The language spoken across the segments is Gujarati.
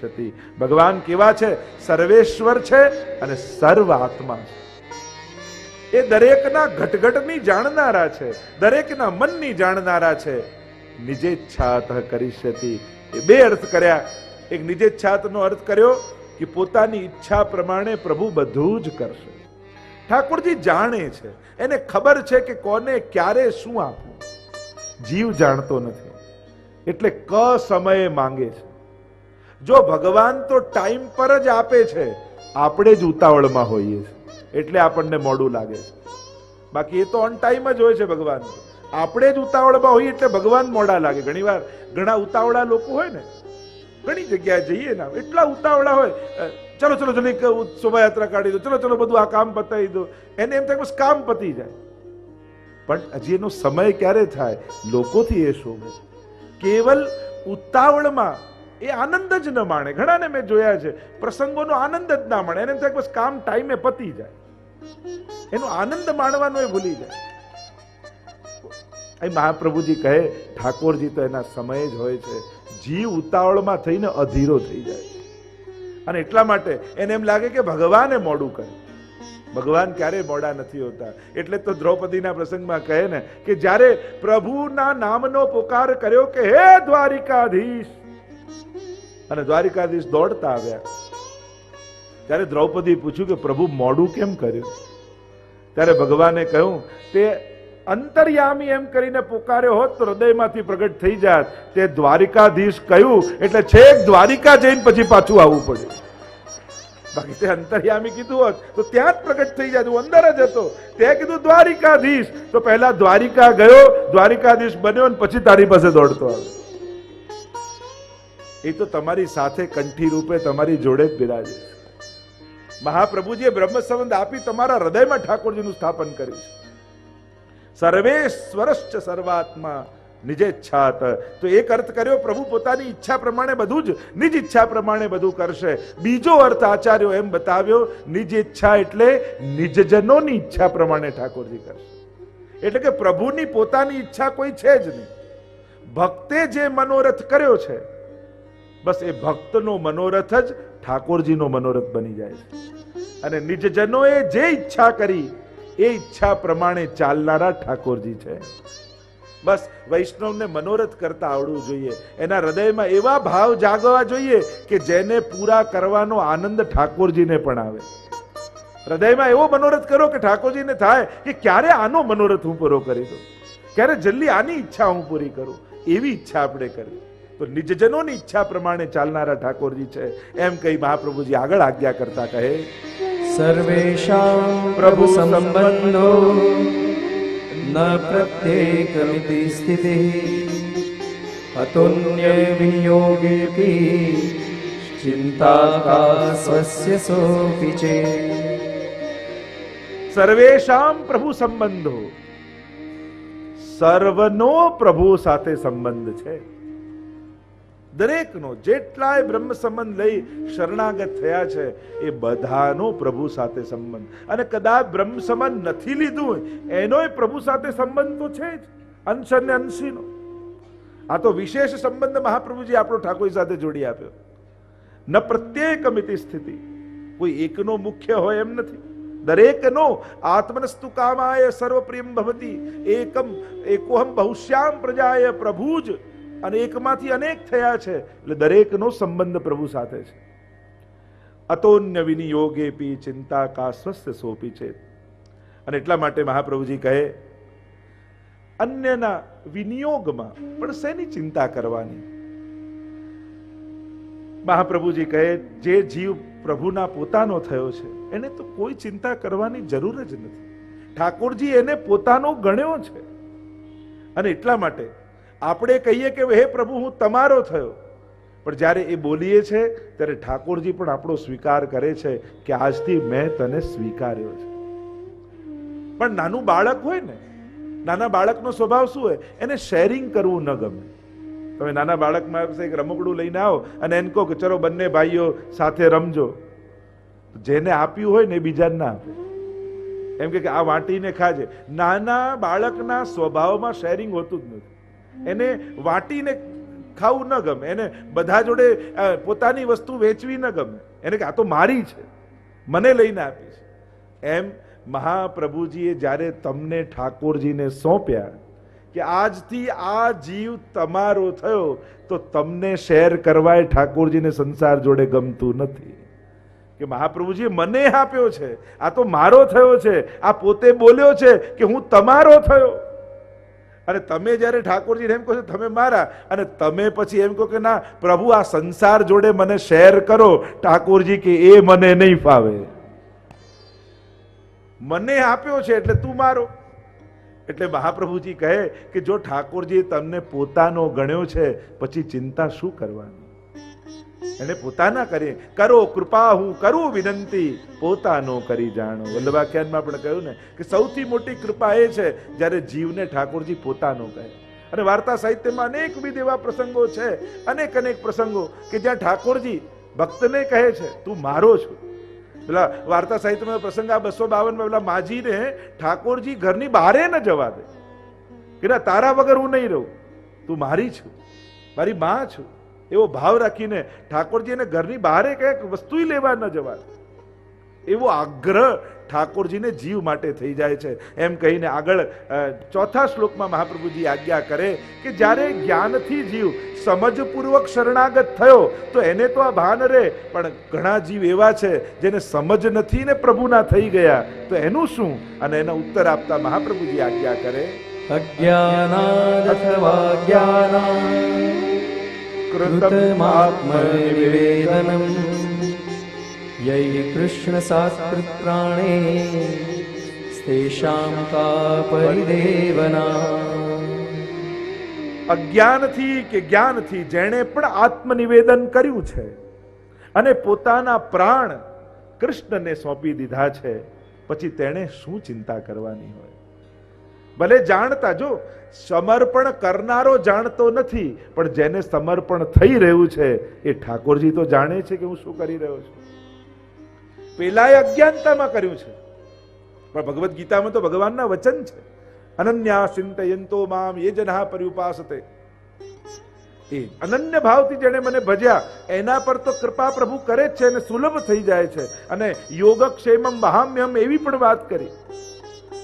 કરીષ્યતિ ભગવાન કેવા છે? સર્વેશ્વર છે અને સર્વ આત્મા. એ દરેકના ઘટઘટની જાણનારા છે, દરેકના મનની જાણનારા છે. નિજેચ્છાત કરીષ્યતિ એ બે અર્થ કર્યા. એક નિજેચ્છાતનો અર્થ કર્યો કે પોતાની ઈચ્છા પ્રમાણે પ્રભુ બધું જ કરશે. ઠાકોરજી જાણે છે. એને ખબર છે કે કોને ક્યારે શું આપવું. જીવ જાણતો નથી. એટલે ક સમયે માંગે છે. જો ભગવાન તો ટાઈમ પર જ આપે છે. આપણે જ ઉતાવળમાં હોઈએ એટલે આપણને મોડું લાગે છે. બાકી એ તો ઓન ટાઈમ જ હોય છે ભગવાન. આપણે જ ઉતાવળમાં હોઈએ એટલે ભગવાન મોડા લાગે. ઘણીવાર ઘણા ઉતાવળા લોકો હોય ને, ઘણી જગ્યાએ જઈએ ને એટલા ઉતાવળા હોય ચલો ચલો એક શોભાયાત્રા કાઢી દો, ચલો ચલો, બધું આ કામ પતાવી દો. એને એમ થાય બસ કામ પતી જાય. પણ હજી એનો સમય ક્યારે થાય? લોકોથી એ શોભે કેવલ ઉતાવળમાં એ આનંદ જ ન માણે. ઘણાને મેં જોયા છે, પ્રસંગોનો આનંદ જ ના માણે. એને થાય બસ કામ ટાઈમે પતી જાય. એનો આનંદ માણવાનો એ ભૂલી જાય. અહીં મહાપ્રભુજી કહે, ઠાકોરજી તો એના સમય જ હોય છે. જીવ ઉતાવળમાં થઈને અધીરો થઈ જાય અને એટલા માટે એને એમ લાગે કે ભગવાને મોડું કરે. ભગવાન ક્યારેય મોડા નથી હોતા. એટલે તો દ્રૌપદીના પ્રસંગમાં કહે ને કે, જ્યારે પ્રભુના નામનો પોકાર કર્યો કે, હે દ્વારિકાધીશ અને દ્વારિકાધીશ દોડતા આવ્યા. ત્યારે દ્રૌપદી પૂછ્યું કે, પ્રભુ, મોડું કેમ કર્યું? ત્યારે ભગવાને કહ્યું, તે અંતર્યામી એમ કરીને પોકાર્યો હોત તો હૃદયમાંથી પ્રગટ થઈ જાત. તે દ્વારિકાધીશ કહ્યું, એટલે છેક દ્વારિકા જઈને પછી પાછું આવવું પડ્યું. બાકી તે અંતર્યામી કીધું હોત તો ત્યાં જ પ્રગટ થઈ જાય અંદર જ હતો. તે કીધું, દ્વારિકાધીશ. તો પહેલા દ્વારિકા ગયો, દ્વારિકાધીશ બન્યો અને પછી તારી પાસે દોડતો આવ્યો. એ તો તમારી સાથે કંઠી રૂપે તમારી જોડે જ બિરાજે છે. મહાપ્રભુજીએ બ્રહ્મ સંબંધ આપી તમારા હૃદયમાં ઠાકોરજીનું સ્થાપન કર્યું છે. સર્વેશ્વરશ્ચ સર્વાત્મા નિજેચ્છાત. તો એક અર્થ કર્યો, પ્રભુ પોતાની ઈચ્છા પ્રમાણે બધું જ, નિજ ઈચ્છા પ્રમાણે બધું કરશે. બીજો અર્થ આચાર્યો એમ બતાવ્યો, નિજ ઈચ્છા એટલે નિજજનોની ઈચ્છા પ્રમાણે ઠાકોરજી કરશે. એટલે કે પ્રભુની પોતાની ઈચ્છા કોઈ છે જ નહીં. ભક્તે જે મનોરથ કર્યો છે બસ એ ભક્તનો મનોરથ જ ઠાકોરજીનો મનોરથ બની જાય છે. અને નિજજનોએ જે ઈચ્છા કરી, એ ઈચ્છા પ્રમાણે ચાલનારા ઠાકોરજી છે. બસ વૈષ્ણવને મનોરથ કરતા આવડવું જોઈએ. એના હૃદયમાં એવા ભાવ જાગવા જોઈએ કે જેને પૂરા કરવાનો આનંદ ઠાકોરજીને પણ આવે. હૃદયમાં એવો મનોરથ કરો કે ઠાકોરજીને થાય કે ક્યારે આનો મનોરથ હું પૂરો કરી દઉં? ક્યારે જલ્દી આની ઈચ્છા હું પૂરી કરું? એવી ઈચ્છા આપણે કરવી. તો નિજજનોની ઈચ્છા પ્રમાણે ચાલનારા ઠાકોરજી છે. એમ કહી મહાપ્રભુજી આગળ આજ્ઞા કરતા કહે સર્વેશામ પ્રભુ સંબંધો ન પ્રત્યેકમિતિ સ્થિતિ. અતુન્ય વિનિયોગેપી ચિંતા કા સ્વસ્ય સોપી છે સર્વેશામ પ્રભુ સંબંધો સર્વનો પ્રભુ સાથે સંબંધ છે. દરેકનો જેટલાય બ્રહ્મ સંબંધ લઈ શરણાગત થયા છે, એ બધાનો પ્રભુ સાથે સંબંધ. અને કદાચ બ્રહ્મ સંબંધ નથી લીધું હોય, એનોય પ્રભુ સાથે સંબંધ તો છે જ, અંશ અને અંશીનો. આ તો વિશેષ સંબંધ મહાપ્રભુજી આપણો ઠાકોર સાથે જોડી આપ્યો. ન પ્રત્યેકમિતિ સ્થિતિ, કોઈ એકનો મુખ્ય હોય એમ નથી. દરેકનો આત્મનસ્તુ કામાય સર્વપ્રિયમ ભવતી, એકમ, એકોહમ બહુશ્યામ પ્રજાય પ્રભુ જ અને એકમાંથી અનેક થયા છે. એટલે દરેકનો સંબંધ પ્રભુ સાથે છે. અતોન્ય વિનિયોગે પી ચિંતા કા સ્વસ્થ સોપી છે. અને એટલા માટે મહાપ્રભુજી કહે, અન્યના વિનિયોગમાં પણ શેની ચિંતા કરવાની? મહાપ્રભુજી કહે, જે જીવ પ્રભુના પોતાનો થયો છે, એને તો કોઈ ચિંતા કરવાની જરૂર જ નથી. ઠાકોરજી એને પોતાનો ગણ્યો છે. અને એટલા માટે આપણે કહીએ કે હે પ્રભુ, હું તમારો થયો. પણ જ્યારે એ બોલીએ છે, ત્યારે ઠાકોરજી પણ આપણો સ્વીકાર કરે છે કે આજથી મેં તને સ્વીકાર્યો છે. પણ નાનું બાળક હોય ને, નાના બાળકનો સ્વભાવ શું હોય? એને શેરિંગ કરવું ન ગમે. તમે નાના બાળકમાં એક રમકડું લઈને આવો અને એને કહો કે ચલો બંને ભાઈઓ સાથે રમજો. જેને આપ્યું હોય ને બીજાને ના આપે. એમ કે આ વાંટીને ખાજે. નાના બાળકના સ્વભાવમાં શેરિંગ હોતું જ નથી. એને વાટીને ખાવું ન ગમે. એને બધા જોડે પોતાની વસ્તુ વેચવી ન ગમે. એને કે આ તો મારી છે. મને લઈને આપી છે. એમ મહાપ્રભુજીએ જ્યારે તમને ઠાકોરજીને સોંપ્યા કે આજથી આ જીવ તમારો થયો, તો તમને શેર કરવાય ઠાકોરજીને સંસાર જોડે ગમતું નથી. કે મહાપ્રભુજીએ મને આપ્યો છે. આ તો મારો થયો છે. આ પોતે બોલ્યો છે કે હું તમારો થયો. અને તમે જ્યારે ઠાકોરજીને એમ કહો છો, તમે મારા, અને તમે પછી એમ કહો કે, ના, પ્રભુ, આ સંસાર જોડે મને શેર કરો, ઠાકોરજી કે એ મને નહીં ફાવે. મને આપ્યો છે એટલે તું મારો. એટલે મહાપ્રભુજી કહે કે, જો ઠાકોરજી તમને પોતાનો ગણ્યો છે, પછી ચિંતા શું કરવાની? એને પોતાના કરી, કરો કૃપા, હું કરું વિનંતી, પોતાનો કરી જાણો. વલ્લભાખ્યાનમાં પણ કહ્યું ને કે સૌથી મોટી કૃપા એ છે જ્યારે જીવને ઠાકોરજી પોતાનો કહે. અને વાર્તા સાહિત્યમાં અનેકવિધ એવા પ્રસંગો છે, અનેક અનેક પ્રસંગો કે જ્યાં ઠાકોરજી ભક્તને કહે છે, તું મારો છું. પેલા વાર્તા સાહિત્યમાં પ્રસંગ આ બસો બાવનમાં પેલા માજીને ઠાકોરજી ઘરની બહારે ન જવા દે. કે ના, તારા વગર હું નહીં રહું. તું મારી છું, મારી માં છું. એવો ભાવ રાખીને ઠાકોરજી એને ઘરની બહારે કંઈક વસ્તુ લેવા ન જવા. એવો આગ્રહ ઠાકોરજીને જીવ માટે થઈ જાય છે. એમ કહીને આગળ ચોથા શ્લોકમાં મહાપ્રભુજી આજ્ઞા કરે કે જ્યારે જ્ઞાનથી જીવ સમજપૂર્વક શરણાગત થયો, તો એને તો આ ભાન રહે પણ ઘણા જીવ એવા છે, જેને સમજ નથી ને પ્રભુના થઈ ગયા. તો એનું શું? અને એનો ઉત્તર આપતા મહાપ્રભુજી આજ્ઞા કરે જ્ઞાનાत् कृतमात्मनिवेदनम् यै कृष्णसात्कृत्प्राणे स्तेषां का परिदेवना અજ્ઞાનથી કે જ્ઞાનથી જેણે પણ આત્મનિવેદન કર્યું છે અને પોતાના પ્રાણ કૃષ્ણને સોંપી દીધા છે પછી તેણે શું ચિંતા કરવાની હોય ભલે જાણતા, જો સમર્પણ કરનારો જાણતો નથી, પણ જેને સમર્પણ થઈ રહ્યું છે, એ ઠાકોરજી તો જાણે છે કે હું શું કરી રહ્યો છું. પેલાએ અજ્ઞાનતામાં કર્યું છે. પણ ભગવદ્ ગીતામાં તો ભગવાનના વચન છે. અનન્યા ચિંતયંતો મામ, એ જના પર્યુપાસતે. એ અનન્ય ભાવથી જેણે મને ભજ્યા, એના પર તો કૃપા પ્રભુ કરે જ છે અને સુલભ થઈ જાય છે. અને યોગક્ષેમમ મહામ્યમ એવી પણ વાત કરી.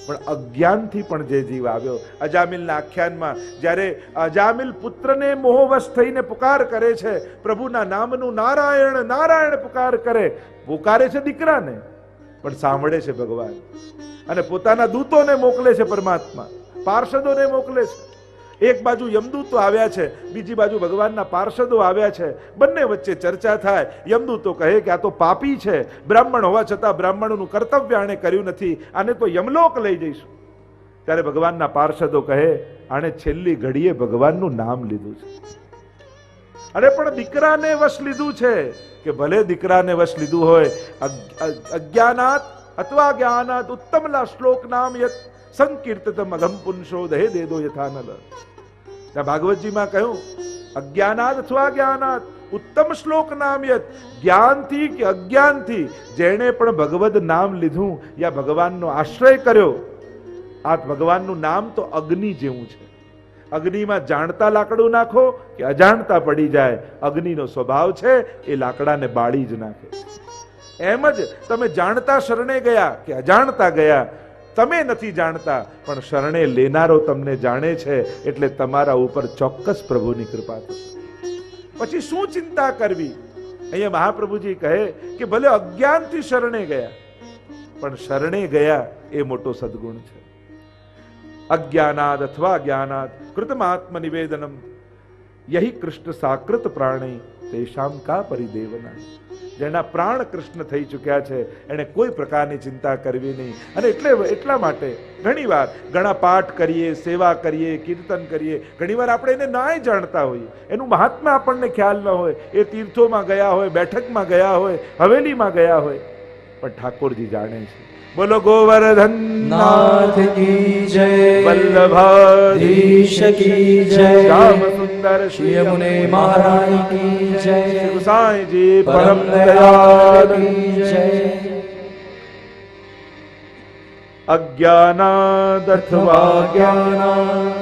પણ અજ્ઞાનથી પણ જે જીવ આવ્યો. અજામિલના આખ્યાનમાં જ્યારે અજામિલ પુત્રને મોહવશ થઈને પુકાર કરે છે, પ્રભુના નામનું નારાયણ નારાયણ પુકાર કરે, પુકારે છે દીકરાને, પણ સાંભળે છે ભગવાન. અને પોતાના દૂતોને મોકલે છે પરમાત્મા. પાર્ષદોને મોકલે છે. એક બાજુ યમદૂતો આવ્યા છે, બીજી બાજુ ભગવાનના પાર્ષદો આવ્યા છે. બંને વચ્ચે ચર્ચા થાય. યમદૂતો કહે કે આ તો પાપી છે. બ્રાહ્મણ હોવા છતાં બ્રાહ્મણનું કર્તવ્ય આણે કર્યું નથી. આને તો યમલોક લઈ જઈશું. ત્યારે ભગવાનના પાર્ષદો કહે, આણે છેલ્લી ઘડીએ ભગવાનનું નામ લીધું છે. અરે પણ દીકરાને વશ લીધું છે. કે ભલે દીકરાને વશ લીધું હોય અજ્ઞ- અજ્ઞ- અજ્ઞાનાત અથવા જ્ઞાનાત ઉત્તમલા શ્લોક નામ યત સંકીર્તતમ અઘમ પુંસો દહે દેદો યથાનલ. ત્યાં ભાગવતજીમાં કહ્યું, અજ્ઞાનાદ અથવા જ્ઞાનાદ? ઉત્તમ શ્લોક નામ યત. જ્ઞાનથી કે અજ્ઞાનથી? જેણે પણ ભગવદ નામ લીધું યા ભગવાનનો આશ્રય કર્યો. આ ભગવાનનું નામ તો અગ્નિ જેવું છે. અગ્નિમાં જાણતા લાકડું નાખો કે અજાણતા પડી જાય. અગ્નિનો સ્વભાવ છે, એ લાકડાને બાળી જ નાખે. એમ જ તમે જાણતા શરણે ગયા કે અજાણતા ગયા. તમે નથી જાણતા, પણ શરણે લેનારો તમને જાણે છે, એટલે તમારા ઉપર ચોક્કસ પ્રભુની કૃપા થશે. પછી શું ચિંતા કરવી? અહીંયા મહાપ્રભુજી કહે કે ભલે અજ્ઞાનથી શરણે ગયા, પણ શરણે ગયા એ મોટો સદગુણ છે. અજ્ઞાનાદ અથવા જ્ઞાનાદ કૃતમાત્મ નિવેદનમ યહી કૃષ્ણ સાકૃત પ્રાણી, તેષામ કા પરિદેવના જેના પ્રાણ કૃષ્ણ થઈ ચૂક્યા છે એને કોઈ પ્રકારની ચિંતા કરવી નહીં. અને એટલે એટલા માટે ઘણીવાર ઘણા પાઠ કરીએ, સેવા કરીએ, કીર્તન કરીએ, ઘણીવાર આપણે એને નાય જાણતા હોઈએ. એનું મહાત્મા આપણને ખ્યાલ ન હોય. એ તીર્થોમાં ગયા હોય, બેઠકમાં ગયા હોય, હવેલીમાં ગયા હોય. પણ ઠાકોરજી જાણે છે. બોલો ગોવર્ધન નાથ કી જય વલ્લભાધીશ કી જય શ્યામ સુંદર શ્રી યમુને મહારાજ કી જય શ્રી ગુસાઈજી પરમ દયાળ કી જય. અજ્ઞાનાદ જ્ઞાના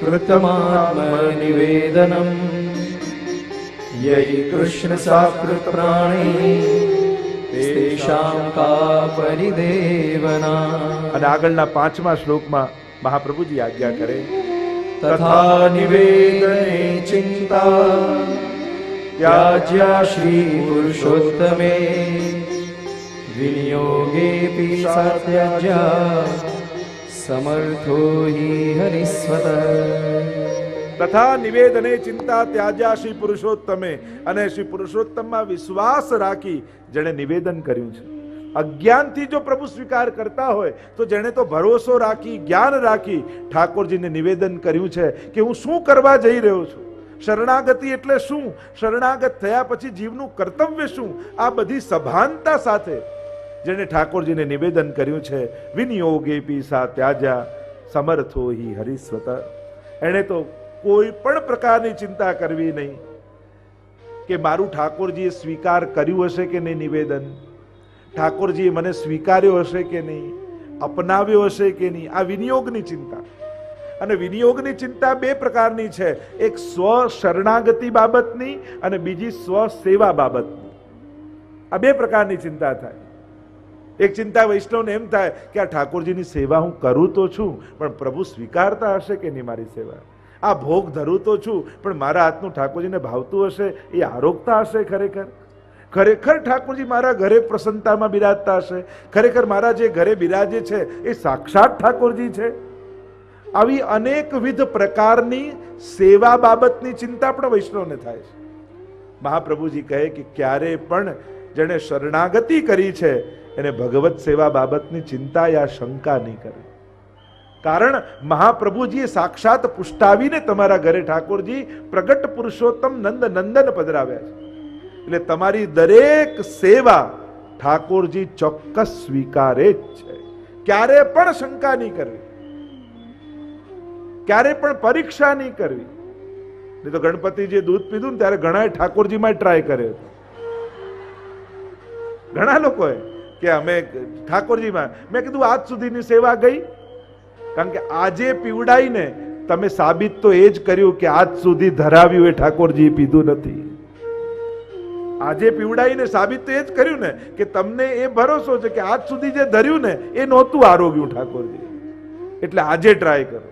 કૃતમાત્મનિવેદનમ. યૈ કૃષ્ણ સાકૃત પ્રાણી. પરિદેવના અને આગળના પાંચમા શ્લોકમાં મહાપ્રભુજી આજ્ઞા કરે તથા નિવેદને ચિંતા યાજ્યા શ્રી પુરુષોત્તમે. વિનિયોગેપી સાત્યાજ્યા સમર્થો હિ હરિસ્વત. તથા નિવેદને ચિંતા ત્યાજ્યા શ્રી પુરુષોત્તમે અને શ્રી પુરુષોત્તમમાં વિશ્વાસ રાખી જેણે નિવેદન કર્યું છે. અજ્ઞાનથી જો પ્રભુ સ્વીકાર કરતા હોય, તો જેણે તો ભરોસો રાખી, જ્ઞાન રાખી ઠાકોરજીને નિવેદન કર્યું છે કે હું શું કરવા જઈ રહ્યો છું? શરણાગતિ એટલે શું? શરણાગત થયા પછી જીવનું કર્તવ્ય શું? આ બધી સભાનતા સાથે જેણે ઠાકોરજીને નિવેદન કર્યું છે વિનિયોગે પીસા ત્યાજા સમર્થો હિ હરિસ્વત. એણે તો કોઈ પણ પ્રકારની ચિંતા કરવી નહીં કે મારું ઠાકોરજીએ સ્વીકાર કર્યું હશે કે નહીં નિવેદન? ઠાકોરજીએ મને સ્વીકાર્યો હશે કે નહીં? અપનાવ્યો હશે કે નહીં? આ વિનિયોગની ચિંતા. અને વિનિયોગની ચિંતા બે પ્રકારની છે. એક સ્વ શરણાગતિ બાબતની અને બીજી સ્વ સેવા બાબતની. આ બે પ્રકારની ચિંતા થાય. એક ચિંતા વૈષ્ણવને એમ થાય કે આ ઠાકોરજીની સેવા હું કરું તો છું, પણ પ્રભુ સ્વીકારતા હશે કે નહીં મારી સેવા? આ ભોગ ધરું તો છું, પણ મારા હાથનું ઠાકોરજીને ભાવતું હશે, એ આરોગતા હશે ખરેખર? ખરેખર ઠાકોરજી મારા ઘરે પ્રસન્નતામાં બિરાજતા હશે? ખરેખર મારા જે ઘરે બિરાજે છે, એ સાક્ષાત ઠાકોરજી છે? આવી અનેકવિધ પ્રકારની સેવા બાબતની ચિંતા પણ વૈષ્ણવને થાય છે. મહાપ્રભુજી કહે કે ક્યારે પણ જેણે શરણાગતિ કરી છે, એને ભગવત સેવા બાબતની ચિંતા યા શંકા નહીં કરે. કારણ મહાપ્રભુજીએ સાક્ષાત પુષ્ટાવીને તમારા ઘરે ઠાકોરજી પ્રગટ પુરુષોત્તમ નંદ નંદન પધરાવ્યા છે. એટલે તમારી દરેક સેવા ઠાકોરજી ચોક્કસ સ્વીકારે જ છે. ક્યારે પણ શંકા નહીં કરવી. ક્યારે પણ પરીક્ષા નહીં કરવી. નહીં તો ગણપતિજીએ દૂધ પીધું ને ત્યારે ઘણાએ ઠાકોરજીમાં ટ્રાય કર્યો હતો. ઘણા લોકોએ કે અમે ઠાકોરજીમાં, મેં કીધું, આજ સુધીની સેવા ગઈ. કારણ કે આજે પીવડાઈને તમે સાબિત તો એ જ કર્યું કે આજ સુધી ધરાવ્યું એ ઠાકોરજીએ પીધું નથી. આજે પીવડાઈને સાબિત તો એ જ કર્યું ને કે તમને એ ભરોસો છે કે આજ સુધી જે ધર્યું ને એ નહોતું આરોગ્યું ઠાકોરજી. એટલે આજે ટ્રાય કરો.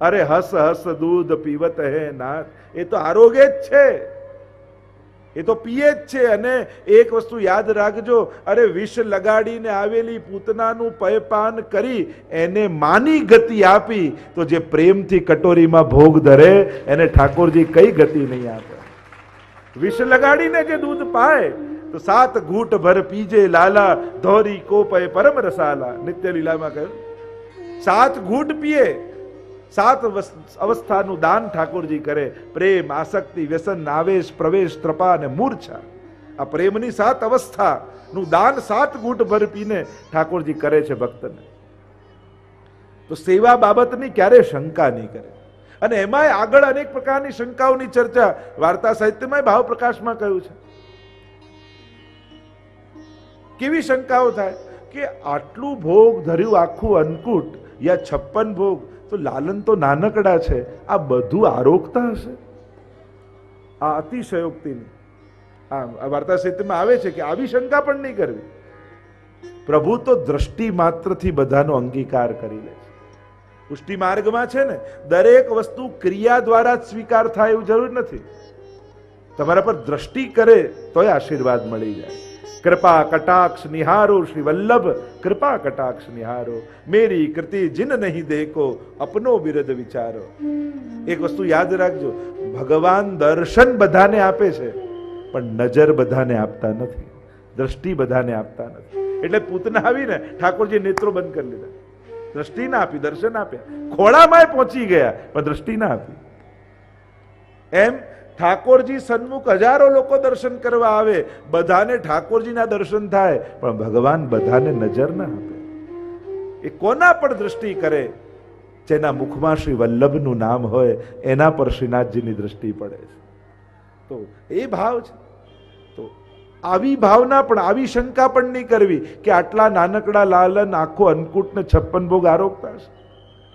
અરે હસ હસ દૂધ પીવત હે નાથ, એ તો આરોગ્ય જ છે. એ તો પીએ જ છે અને એક વસ્તુ યાદ રાખજો, અરે વિષ લગાડીને આવેલી પૂતનાનું પયપાન કરી, એને માની ગતિ આપી, તો જે પ્રેમથી કટોરીમાં ભોગ ધરે, એને ઠાકોરજી કઈ ગતિ નહીં આપે. વિષ લગાડીને જે દૂધ પાય, તો સાત ઘૂંટ ભર પીજે લાલા, ધોરી કોપય પરમ રસાલા. નિત્ય લીલામાં કહ્યું, સાત ઘૂંટ પીએ સાત વસ- અવસ્થાનું દાન ઠાકોરજી કરે. પ્રેમ, આસક્તિ, વ્યસન નાવેશ પ્રવેશ ત્રપા અને મૂર્છા. આ પ્રેમની સાત અવસ્થાનું દાન સાત ઘૂંટ ભર પીને ઠાકોરજી કરે છે ભક્તને. તો સેવા બાબતની ક્યારે શંકા નહીં કરે. અને એમાંય આગળ અનેક પ્રકારની શંકાઓની ચર્ચા વાર્તા સાહિત્યમાં ભાવ પ્રકાશમાં કહ્યું છે. કેવી શંકાઓ થાય? કે આટલું ભોગ ધર્યું આખું અન્નકૂટ યા છપ્પન ભોગ તો લાલન તો નાનકડા છે. આ બધું આરોગતા હશે. આ અતિશયોક્તિની. આ વાર્તા સાહિત્યમાં આવે છે કે આવી શંકા પણ નહીં કરવી. પ્રભુ તો દ્રષ્ટિ માત્રથી બધાનો અંગીકાર કરી લે છે. પુષ્ટિ માર્ગમાં છે ને, દરેક વસ્તુ ક્રિયા દ્વારા જ સ્વીકાર થાય એવું જરૂર નથી. તમારા પર દ્રષ્ટિ કરે તોય આશીર્વાદ મળી જાય. કૃપા કટાક્ષ નિહારો, શ્રી વલ્લભ, કૃપા કટાક્ષ નિહારો. મેરી કૃતિ જિન નહીં દેખો, અપનો વિરદ વિચારો. એક વસ્તુ યાદ રાખજો, ભગવાન દર્શન બધાને આપે છે, પણ નજર બધાને આપતા નથી, દ્રષ્ટિ બધાને આપતા નથી. એટલે પૂતના આવીને ઠાકોરજી નેત્રો બંધ કરી લીધા દ્રષ્ટિ ના આપી, દર્શન આપ્યા. ખોળામાં પહોંચી ગયા, પણ દ્રષ્ટિ ના આપી. એમ ઠાકોરજી સન્મુખ હજારો લોકો દર્શન કરવા આવે, બધાને ઠાકોરજીના દર્શન થાય, પણ ભગવાન બધાને નજર ના આપે. એ કોના પર દ્રષ્ટિ કરે? જેના મુખમાં શ્રી વલ્લભનું નામ હોય, એના પર શ્રીનાથજીની દ્રષ્ટિ પડે છે. તો એ ભાવ છે. તો આવી ભાવના પણ, આવી શંકા પણ નહીં કરવી કે આટલા નાનકડા લાલન, આખો અન્નકૂટ છપ્પન ભોગ આરોગતા છે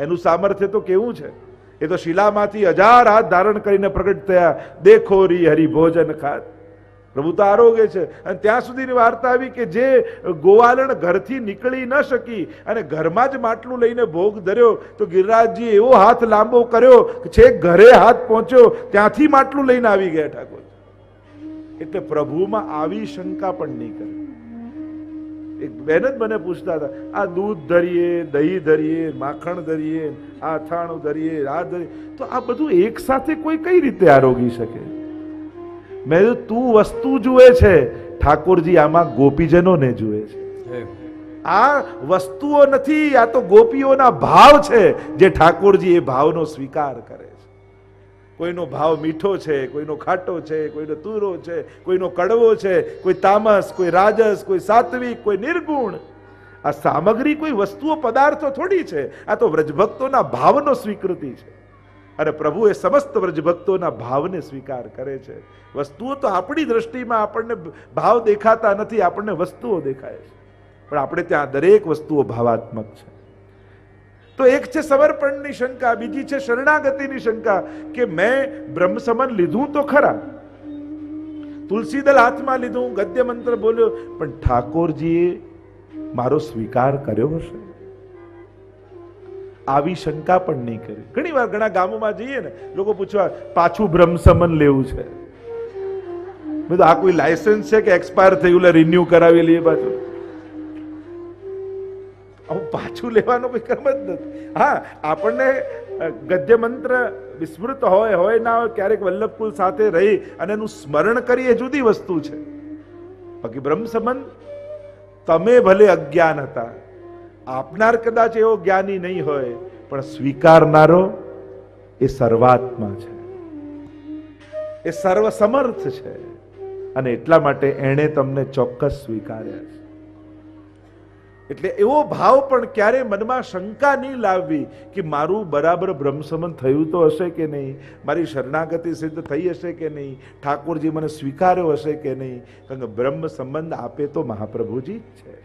એનું સામર્થ્ય તો કેવું છે? એ તો શિલામાંથી હજાર હાથ ધારણ કરીને પ્રગટ થયા. દેખો રી હરિ ભોજન ખાત. પ્રભુ તો આરોગ્ય છે. અને ત્યાં સુધીની વાર્તા આવી કે જે ગોવાલણ ઘરથી નીકળી ન શકી અને ઘરમાં જ માટલું લઈને ભોગ ધર્યો, તો ગિરિરાજજી એવો હાથ લાંબો કર્યો કે છેક ઘરે હાથ પહોંચ્યો, ત્યાંથી માટલું લઈને આવી ગયા ઠાકોર એટલે પ્રભુમાં આવી શંકા પણ નહીં કરે. એક બેન જ મને પૂછતા હતા આ દૂધ ધરીએ દહીં ધરીએ માખણ ધરીએ આ અથાણું ધરીએ આ ધરીએ. તો આ બધું એક સાથે કોઈ કઈ રીતે આરોગી શકે? મેં તું વસ્તુ જુએ છે. ઠાકોરજી આમાં ગોપીજનોને જુએ છે. આ વસ્તુઓ નથી આ તો ગોપીઓના ભાવ છે જે ઠાકોરજી એ ભાવનો સ્વીકાર કરે. કોઈનો ભાવ મીઠો છે, કોઈનો ખાટો છે, કોઈનો તુરો છે, કોઈનો કડવો છે, કોઈ તામસ, કોઈ રાજસ, કોઈ સાત્વિક, કોઈ નિર્ગુણ. આ સામગ્રી કોઈ વસ્તુઓ, પદાર્થો થોડી છે, આ તો વ્રજભક્તોના ભાવનો સ્વીકૃતિ છે. અને પ્રભુ એ સમસ્ત વ્રજભક્તોના ભાવને સ્વીકાર કરે છે. વસ્તુઓ તો આપણી દ્રષ્ટિમાં આપણને ભાવ દેખાતા નથી, આપણને વસ્તુઓ દેખાય છે. પણ આપણે ત્યાં દરેક વસ્તુઓ ભાવાત્મક છે. તો એક છે સમર્પણની શંકા, બીજી છે શરણાગતિની શંકા કે મેં બ્રહ્મ સમન લીધું તો ખરા. તુલસીદલ હાથમાં લીધું, ગદ્ય મંત્ર બોલ્યો, પણ ઠાકોરજીએ મારો સ્વીકાર કર્યો હશે. આવી શંકા પણ નહીં કરી. ઘણી વાર ઘણા ગામોમાં જઈએ ને, લોકો પૂછવા, પાછું બ્રહ્મ સમન લેવું છે? મેં આ કોઈ લાયસન્સ છે કે એક્સપાયર થયું રિન્યુ કરાવી લઈએ પાછું? આવું પાછું લેવાનો કોઈ ક્રમ જ નથી. હા, આપણને ગદ્ય મંત્ર વિસ્મૃત હોય હોય ના હોય, ક્યારેક વલ્લભકુલ સાથે રહી અને એનું સ્મરણ કરી એ જુદી વસ્તુ છે. બાકી બ્રહ્મ સંબંધ તમે ભલે અજ્ઞાન હતા, આપનાર કદાચ એવો જ્ઞાની નહીં હોય, પણ સ્વીકારનારો એ સર્વાત્મા છે. એ સર્વસમર્થ છે. અને એટલા માટે એણે તમને ચોક્કસ સ્વીકાર્યા છે. એટલે એવો ભાવ પણ ક્યારે મનમાં શંકા નહીં લાવવી કે મારું બરાબર બ્રહ્મસમન થયું તો હશે કે નહીં? મારી શરણાગતિ સિદ્ધ થઈ હશે કે નહીં? ઠાકોરજી મને સ્વીકાર્યો હશે કે નહીં? કારણ કે બ્રહ્મ સંબંધ આપે તો મહાપ્રભુજી જ છે.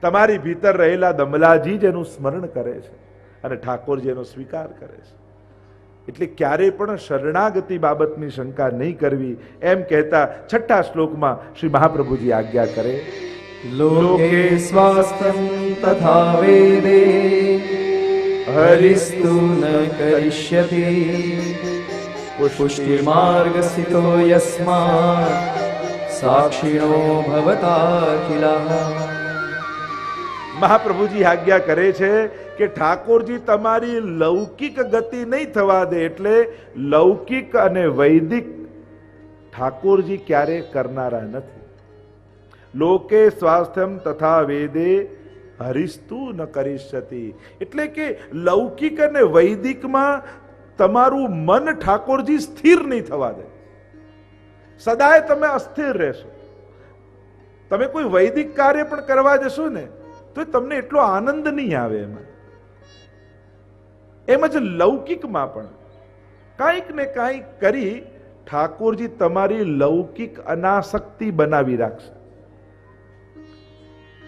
તમારી ભીતર રહેલા દમલાજી જ એનું સ્મરણ કરે છે અને ઠાકોરજી એનો સ્વીકાર કરે છે. એટલે ક્યારે પણ શરણાગતિ બાબતની શંકા નહીં કરવી. એમ કહેતા છઠ્ઠા શ્લોકમાં શ્રી મહાપ્રભુજી આજ્ઞા કરે તથા વેદે હરિસ્તુ ન કરિષ્યતિ પુષ્ટિમાર્ગ સ્થિતો યસ્માत् સાક્ષિણો ભવતા કિલા મહાપ્રભુજી આજ્ઞા કરે છે કે ઠાકોરજી તમારી લૌકિક ગતિ નહીં થવા દે એટલે લૌકિક અને વૈદિક ઠાકોરજી ક્યારે કરનારા નથી. લોકે સ્વાસ્થ્યમ તથા વેદે હરિસ્તુ ન કરીશતી એટલે કે લૌકિક અને વૈદિકમાં તમારું મન ઠાકોરજી સ્થિર નહીં થવા દે. સદાય તમે અસ્થિર રહેશો. તમે કોઈ વૈદિક કાર્ય પણ કરવા જશો ને, તો તમને એટલો આનંદ નહીં આવે એમાં. એમ જ લૌકિકમાં પણ કાંઈક ને કાંઈક કરી ઠાકોરજી તમારી લૌકિક અનાસક્તિ બનાવી રાખશે.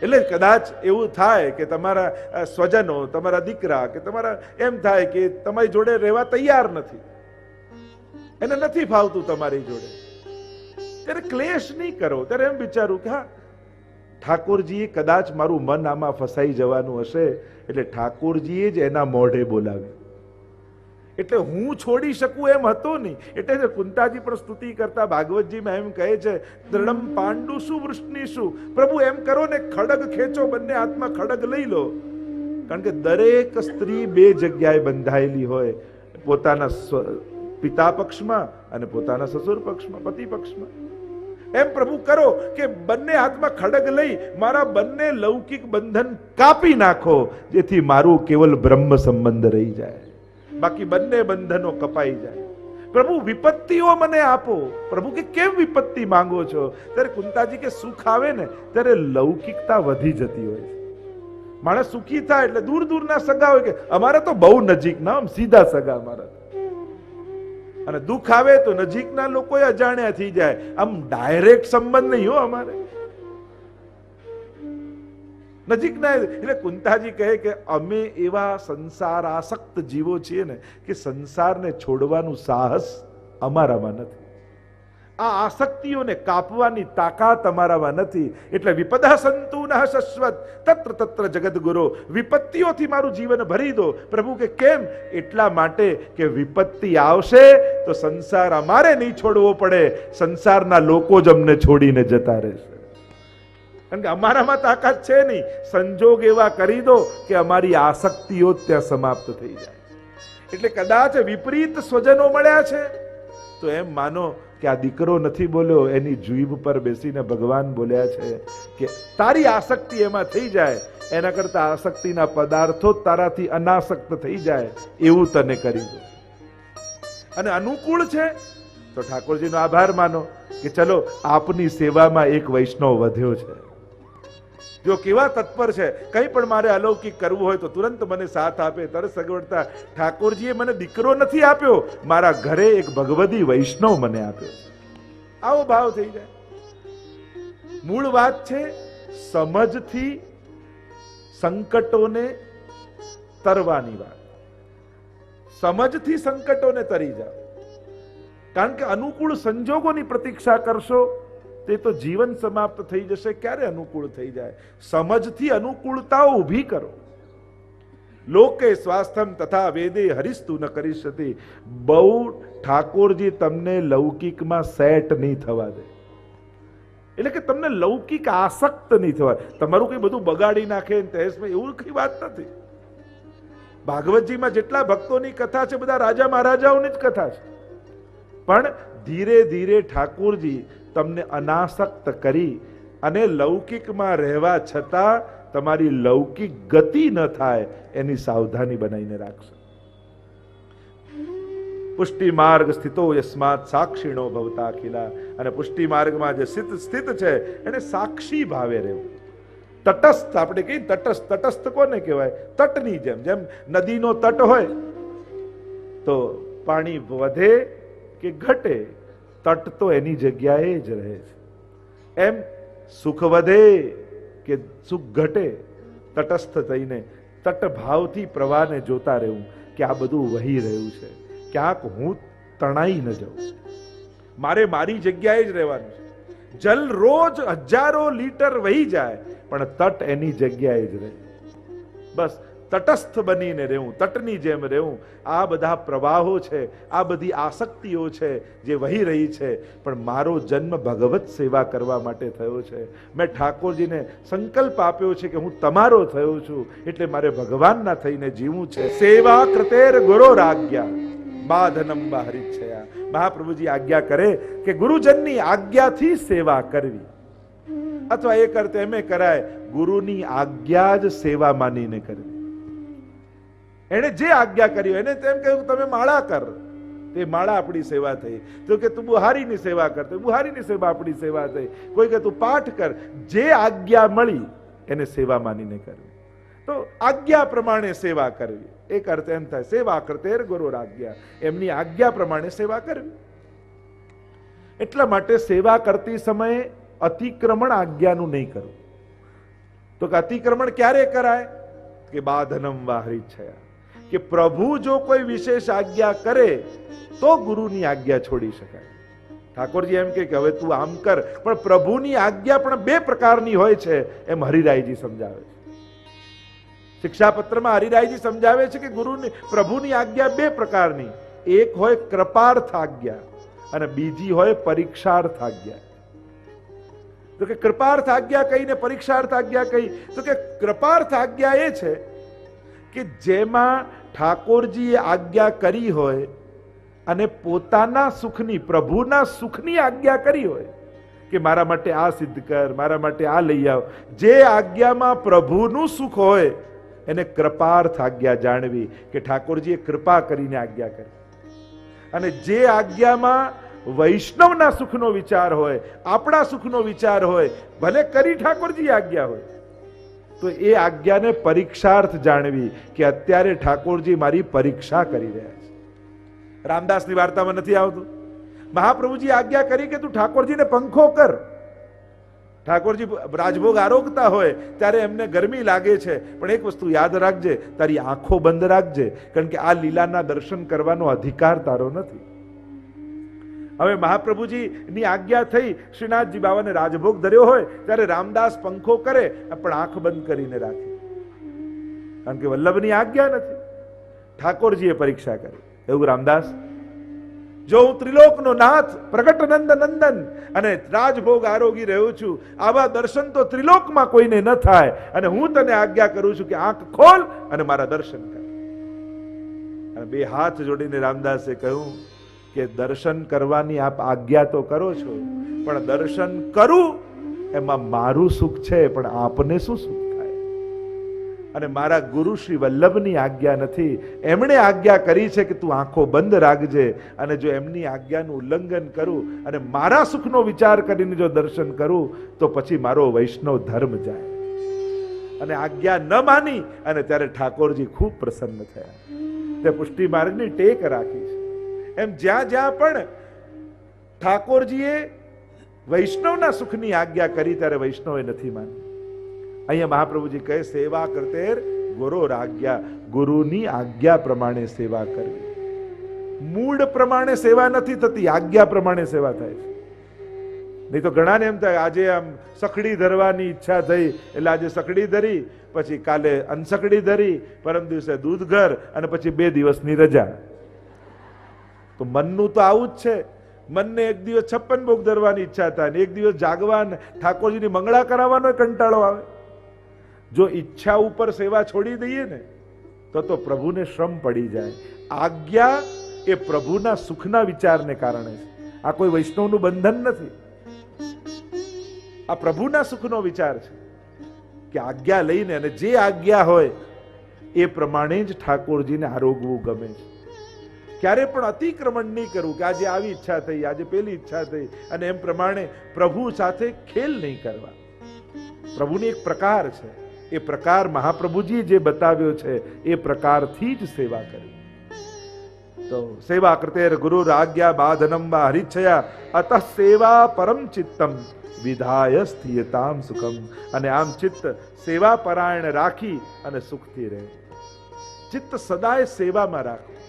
એટલે કદાચ એવું થાય કે તમારા સ્વજનો, તમારા દીકરા કે તમારા, એમ થાય કે તમારી જોડે રહેવા તૈયાર નથી. એને નથી ફાવતું તમારી જોડે. ત્યારે ક્લેશ નહીં કરો. ત્યારે એમ વિચારું કે હા, ઠાકોરજીએ કદાચ મારું મન આમાં ફસાઈ જવાનું હશે, એટલે ઠાકોરજીએ જ એના મોઢે બોલાવ્યું. એટલે હું છોડી શકું એમ હતો નહીં. એટલે કુંતાજી પણ સ્તુતિ કરતા ભાગવતજીમાં એમ કહે છે દ્રણમ પાંડુ શું વૃષ્ણિ શું? પ્રભુ એમ કરો ને ખડગ ખેંચો, બંને હાથમાં ખડગ લઈ લો. કારણ કે દરેક સ્ત્રી બે જગ્યાએ બંધાયેલી હોય. પોતાના પિતા પક્ષમાં અને પોતાના સસુર પક્ષમાં, પતિ પક્ષમાં. એમ પ્રભુ કરો કે બંને હાથમાં ખડગ લઈ મારા બંને લૌકિક બંધન કાપી નાખો, જેથી મારું કેવલ બ્રહ્મ સંબંધ રહી જાય. બાકી બંને બંધનો કપાઈ જાય. પ્રભુ, વિપત્તિઓ મને આપો. પ્રભુ, કે કેમ વિપત્તિ માંગો છો? ત્યારે કુંતાજી કે સુખ આવે ને, ત્યારે લૌકિકતા વધી જતી હોય છે. માણસ સુખી થાય એટલે દૂર દૂરના સગા હોય કે, અમારે તો બહુ નજીક ના, આમ સીધા સગા અમારા. અને દુઃખ આવે તો નજીકના લોકો અજાણ્યા થઈ જાય. આમ ડાયરેક્ટ સંબંધ નહીં હો અમારે. નજીકના એટલે કુંતાજી કહે કે અમે એવા સંસાર આસક્ત જીવો છીએ ને કે સંસારને છોડવાનું સાહસ અમારામાં નથી. આ આસક્તિઓને કાપવાની તાકાત અમારામાં નથી. એટલે વિપદા સંતુ શશ્વત તત્ર તત્ર જગદગુરુ, વિપત્તિઓથી મારું જીવન ભરી દો. પ્રભુ કે કેમ? એટલા માટે કે વિપત્તિ આવશે તો સંસાર અમારે નહીં છોડવો પડે. સંસારના લોકો જ અમને છોડીને જતા રહેશે. કારણ કે અમારામાં તાકાત છે નહીં. સંજોગ એવા કરી દો કે અમારી આસક્તિઓ ત્યાં સમાપ્ત થઈ જાય. એટલે કદાચ વિપરીત સ્વજનો મળ્યા છે. તો એમ માનો કે આ દીકરો નથી બોલ્યો, એની જીભ પર બેસીને ભગવાન બોલ્યા છે કે તારી આસક્તિ એમાં થઈ જાય, એના કરતા આસક્તિના પદાર્થો તારાથી અનાસક્ત થઈ જાય, એવું તને કરી દો અને અનુકૂળ છે? તો ઠાકોરજીનો આભાર માનો કે ચલો આપની સેવામાં એક વૈષ્ણવ વધ્યો છે. જો કેવા તત્પર છે, કંઈ પણ મારે અલૌકિક કરવું હોય તો તુરંત મને સાથ આપે તર સગવડતા ઠાકોરજીએ મને દીકરો નથી આપ્યો, મારા ઘરે એક ભગવદી વૈષ્ણવ મને આપ્યો આવો ભાવ થઈ જાય. મૂળ વાત છે, સમજથી સંકટોને તરવાની વાત. સમજથી સંકટોને તરી જાઓ. કારણ કે અનુકૂળ સંજોગોની પ્રતીક્ષા કરશો તે તો જીવન સમાપ્ત થઈ જશે, ક્યારે અનુકૂળ થઈ જાય? સમજથી અનુકૂળતાઓ ઊભી કરો. લોકે સ્વાસ્થ્યમ તથા વેદે હરિસ્તુ ન કરી શકે. બહુ ઠાકોરજી તમને લૌકિકમાં સેટ નહીં થવા દે. એટલે કે તમને લૌકિક આસક્ત નહીં થવા તમારું કઈ બધું બગાડી નાખે તહેસમાં એવું કઈ વાત નથી. ભાગવતજીમાં જેટલા ભક્તોની કથા છે, બધા રાજા મહારાજાઓની જ કથા છે. પણ ધીરે ધીરે ઠાકોરજી તમને અનાસક્ત કરી અને લૌકિકમાં રહેવા છતાં તમારી લૌકિક ગતિ ન થાય, એની સાવધાની બનાવીને રાખશો. પુષ્ટિ માર્ગ સ્થિતો યસ્માત સાક્ષીણો ભવતા અખિલા. અને પુષ્ટિ માર્ગમાં જે સ્થિત સ્થિત છે, એને સાક્ષી ભાવે રહેવું. તટસ્થ, આપણે કહીએ તટસ્થ તટસ્થ કોને કહેવાય? તટની જેમ જેમ નદીનો તટ હોય, તો પાણી વધે કે ઘટે તટ તો એની જગ્યાએ જ રહે છે. એમ સુખ વધે કે સુખ ઘટે તટસ્થ થઈને તટ ભાવથી પ્રવાહને જોતા રહેવું કે આ બધું વહી રહ્યું છે. ક્યાંક હું તણાઈ ન જાઉં. મારે મારી જગ્યાએ જ રહેવાનું છે. જલ રોજ હજારો લીટર વહી જાય, પણ તટ એની જગ્યાએ જ રહે. બસ તટસ્થ બનીને રહેવું, તટની જેમ રહેવું. આ બધા પ્રવાહો છે, આ બધી આસક્તિઓ છે જે વહી રહી છે. પણ મારો જન્મ ભગવત સેવા કરવા માટે થયો છે. મેં ઠાકોરજીને સંકલ્પ આપ્યો છે કે હું તમારો થયો છું, એટલે મારે ભગવાનના થઈને જીવવું છે. સેવા કૃતેર ગુરો રાજ્ઞા બાધનમ બાહરિચ્છયા. મહાપ્રભુજી આજ્ઞા કરે કે ગુરુજનની આજ્ઞાથી સેવા કરવી. અથવા એ કરતે એમ કરાય, ગુરુની આજ્ઞા જ સેવા માનીને કરવી. એણે જે આજ્ઞા કરી એને તેમ કહ્યું તમે માળા કર. તે માળા આપણી સેવા થઈ. તો કે તું બુહારીની સેવા કર. તો બુહારીની સેવા આપણી સેવા થઈ. કોઈ કે તું પાઠ કર. જે આજ્ઞા મળી, એને સેવા માનીને કરવી. તો આજ્ઞા પ્રમાણે સેવા કરવી. એક અર્થ એમ થાય, સેવા કરતેર ગુરુ આજ્ઞા. એમની આજ્ઞા પ્રમાણે સેવા કરવી. એટલા માટે સેવા કરતી સમયે અતિક્રમણ આજ્ઞાનું નહીં કરવું. તો કે અતિક્રમણ ક્યારે કરાય? કે બાધનમ વાહરી છયા. કે પ્રભુ જો કોઈ વિશેષ આજ્ઞા કરે, તો ગુરુની આજ્ઞા છોડી શકાય. ઠાકોરજી એમ કે હવે તું આમ કર, પણ પ્રભુની આજ્ઞા પણ બે પ્રકારની હોય છે, એમ હરિરાયજી સમજાવે છે. શિક્ષાપત્રમાં હરિરાયજી સમજાવે છે કે ગુરુની, પ્રભુની આજ્ઞા બે પ્રકારની. એક હોય કૃપાર્થ આજ્ઞા, અને બીજી હોય પરીક્ષાર્થ આજ્ઞા. તો કે કૃપાર્થ આજ્ઞા કઈ ને પરીક્ષાર્થ આજ્ઞા કઈ તો કે કૃપાર્થ આજ્ઞા એ છે કે જેમાં ઠાકોરજીએ આજ્ઞા કરી હોય અને પોતાના સુખની, પ્રભુના સુખની આજ્ઞા કરી હોય કે મારા માટે આ સિદ્ધ કર, મારા માટે આ લઈ આવ. જે આજ્ઞામાં પ્રભુનું સુખ હોય, એને કૃપાર્થ આજ્ઞા જાણવી કે ઠાકોરજીએ કૃપા કરીને આજ્ઞા કરી. અને જે આજ્ઞામાં વૈષ્ણવના સુખનો વિચાર હોય, આપણા સુખનો વિચાર હોય, ભલે કરી ઠાકોરજી આજ્ઞા હોય તો એ આજ્ઞાને પરીક્ષાર્થ જાણવી કે અત્યારે ઠાકોરજી મારી પરીક્ષા કરી રહ્યા છે. રામદાસની વાર્તામાં નથી આવતું. મહાપ્રભુજી આજ્ઞા કરી કે તું ઠાકોરજીને પંખો કર. ઠાકોરજી રાજભોગ આરોગતા હોય ત્યારે એમને ગરમી લાગે છે. પણ એક વસ્તુ યાદ રાખજે, તારી આંખો બંધ રાખજે, કારણ કે આ લીલાના દર્શન કરવાનો અધિકાર તારો નથી. હવે મહાપ્રભુજીની આજ્ઞા થઈ શ્રીનાથજી બાવાને રાજભોગ ધર્યો હોય, ત્યારે રામદાસ પંખો કરે, પણ આંખ બંધ કરીને રાખે. કારણ કે વલ્લભની આજ્ઞા નથી. ઠાકોરજીએ પરીક્ષા કરી. એવું રામદાસ? જો હું ત્રિલોકનો નાથ પ્રગટ નંદ નંદન અને રાજભોગ આરોગી રહ્યો છું, આવા દર્શન તો ત્રિલોકમાં કોઈને ન થાય. અને હું તને આજ્ઞા કરું છું કે આંખ ખોલ અને મારા દર્શન કર. અને બે હાથ જોડીને રામદાસે કહ્યું કે દર્શન કરવાની આપ આજ્ઞા તો કરો છો, પણ દર્શન કરું એમાં મારું સુખ છે, પણ આપને શું સુખ થાય? અને મારા ગુરુ શ્રી વલ્લભની આજ્ઞા નથી. એમણે આજ્ઞા કરી છે કે તું આંખો બંધ રાખજે અને જો એમની આજ્ઞાનું ઉલ્લંઘન કરું અને મારા સુખનો વિચાર કરીને જો દર્શન કરું, તો પછી મારો વૈષ્ણવ ધર્મ જાય. અને આજ્ઞા ન માની અને ત્યારે ઠાકોરજી ખૂબ પ્રસન્ન થયા. તે પુષ્ટિ માર્ગની ટેક રાખી છે. એમ જ્યાં જ્યાં પણ ઠાકોરજીએ વૈષ્ણવના સુખની આજ્ઞા કરી ત્યારે વૈષ્ણવે નથી માની. અહીંયા મહાપ્રભુજી કહે, સેવા કરતેર ગુરુ આજ્ઞા ગુરુની આજ્ઞા પ્રમાણે સેવા કરવી. મૂળ પ્રમાણે સેવા નથી થતી, આજ્ઞા પ્રમાણે સેવા થાય છે. નહીં તો ઘણાને એમ થાય, આજે આમ સખડી ધરવાની ઈચ્છા થઈ, એટલે આજે સખડી ધરી, પછી કાલે અનસકડી ધરી, પરમ દિવસે દૂધ ઘર અને પછી બે દિવસની રજા. તો મનનું તો આવું જ છે. મનને એક દિવસ છપ્પન ભોગ ધરવાની ઈચ્છા થાય ને એક દિવસ જાગવાન ઠાકોરજીની મંગળા કરાવવાનો કંટાળો આવે. જો ઈચ્છા ઉપર સેવા છોડી દઈએ ને, તો તો પ્રભુને શ્રમ પડી જાય. આજ્ઞા એ પ્રભુના સુખના વિચારને કારણે છે. આ કોઈ વૈષ્ણવનું બંધન નથી. આ પ્રભુના સુખનો વિચાર છે કે આજ્ઞા લઈને અને જે આજ્ઞા હોય, એ પ્રમાણે જ ઠાકોરજીને આરોગવું ગમે છે. ક્યારે પણ અતિક્રમણ નહીં કરવું કે આજે આવી ઈચ્છા થઈ, આજે પેલી ઈચ્છા થઈ અને એમ પ્રમાણે પ્રભુ સાથે ખેલ નહીં કરવા. પ્રભુની એક પ્રકાર છે. એ પ્રકાર મહાપ્રભુજી જે બતાવ્યો છે, એ પ્રકારથી જ સેવા કરી. તો સેવા કૃતેર ગુરુ આજ્ઞા બાધનમ વા હરિચ્છયા, અત સેવા પરમ ચિત્તમ, વિધાય સ્થિયતામ સુખમ. અને આમ ચિત્ત સેવા પરાયણ રાખી અને સુખથી રહે. ચિત્ત સદાય સેવામાં રાખો.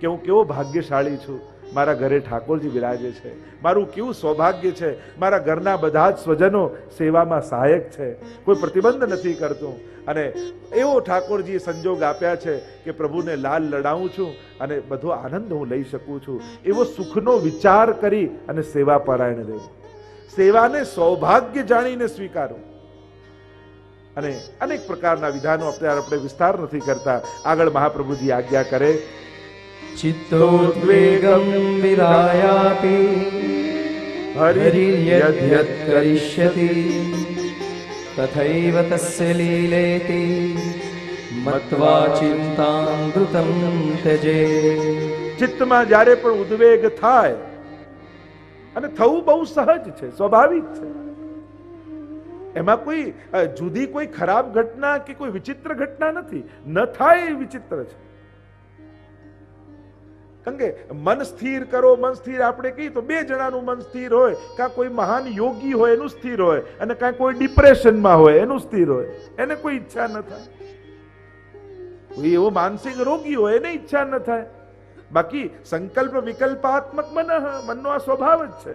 કે હું કેવો ભાગ્યશાળી છું? મારા ઘરે ઠાકોરજી બિરાજે છે. મારું કેવું સૌભાગ્ય છે? મારા ઘરના બધા જ સ્વજનો સેવામાં સહાયક છે. કોઈ પ્રતિબંધ નથી કરતું. અને એવો ઠાકોરજીએ સંજોગ આપ્યા છે કે પ્રભુને લાલ લડાવું છું અને બધો આનંદ હું લઈ શકું છું. એવો સુખનો વિચાર કરી અને સેવા પરાયણ રહેવું સેવાને સૌભાગ્ય જાણીને સ્વીકારો. અને અનેક પ્રકારના વિધાનો અત્યારે આપણે વિસ્તાર નથી કરતા. આગળ મહાપ્રભુજી આજ્ઞા કરે चित्तोद्वेगं विरायापि हरिर्यद्यत् करिष्यति तथैव तस्य लीलेति मत्वा चिन्तामृतं त्यजे ચિત્તમાં જ્યારે પણ ઉદ્વેગ થાય અને થવું બહુ સહજ છે સ્વાભાવિક છે એમાં કોઈ અ, જુદી કોઈ ખરાબ ઘટના કે કોઈ વિચિત્ર ઘટના નથી ન થાય એ વિચિત્ર છે કારણ કે મન સ્થિર કરો, મન સ્થિર. આપણે કહીએ તો બે જણાનું મન સ્થિર હોય. કાં કોઈ મહાન યોગી હોય એનું સ્થિર હોય. અને કાં કોઈ ડિપ્રેશનમાં હોય એનું સ્થિર હોય. એને કોઈ ઈચ્છા ન થાય. કોઈ એવો માનસિક રોગી હોય એને ઈચ્છા ન થાય. બાકી સંકલ્પ વિકલ્પાત્મક મન મનનો આ સ્વભાવ જ છે.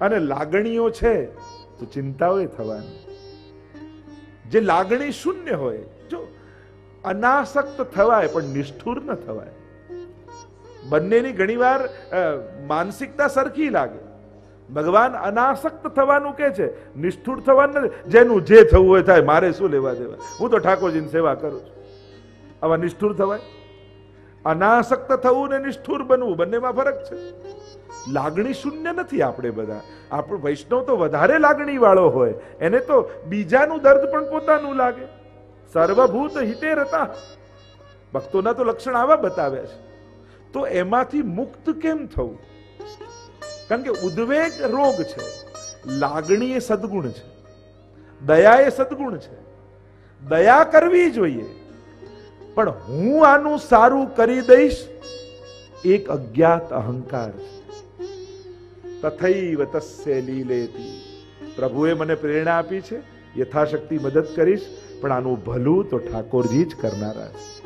અને લાગણીઓ છે, તો ચિંતાઓ થવાની. જે લાગણી શૂન્ય હોય, જો અનાસક્ત થવાય પણ નિષ્ઠુર ન થવાય બંનેની ઘણીવાર માનસિકતા સરખી લાગે. ભગવાન અનાસક્ત થવાનું કે છે, નિષ્ઠુર થવાનું જેનું જે થવું હોય થાય, મારે શું લેવા દેવા? હું તો ઠાકોરજીની સેવા કરું છું. આવા નિષ્ઠુર થવાય? અનાસક્ત થવું ને નિષ્ઠુર બનવું, બંનેમાં ફરક છે. લાગણી શૂન્ય નથી આપણે બધા. આપણો વૈષ્ણવ તો વધારે લાગણી વાળો હોય. એને તો બીજાનું દર્દ પણ પોતાનું લાગે. સર્વભૂત હિતે રતા. ભક્તોના તો લક્ષણ આવા બતાવ્યા છે. તો એમાંથી મુક્ત કેમ થવું? કારણ કે ઉદ્વેગ રોગ છે લાગણી એ સદગુણ છે દયા એ સદગુણ છે, દયા કરવી જોઈએ. પણ હું આનું સારું કરી દઈશ, એક અજ્ઞાત અહંકાર તથૈવ તસ્ય લીલેતી. પ્રભુએ મને પ્રેરણા આપી છે, યથાશક્તિ મદદ કરીશ, પણ આનું ભલું તો ઠાકોરજી જ કરનારા છે.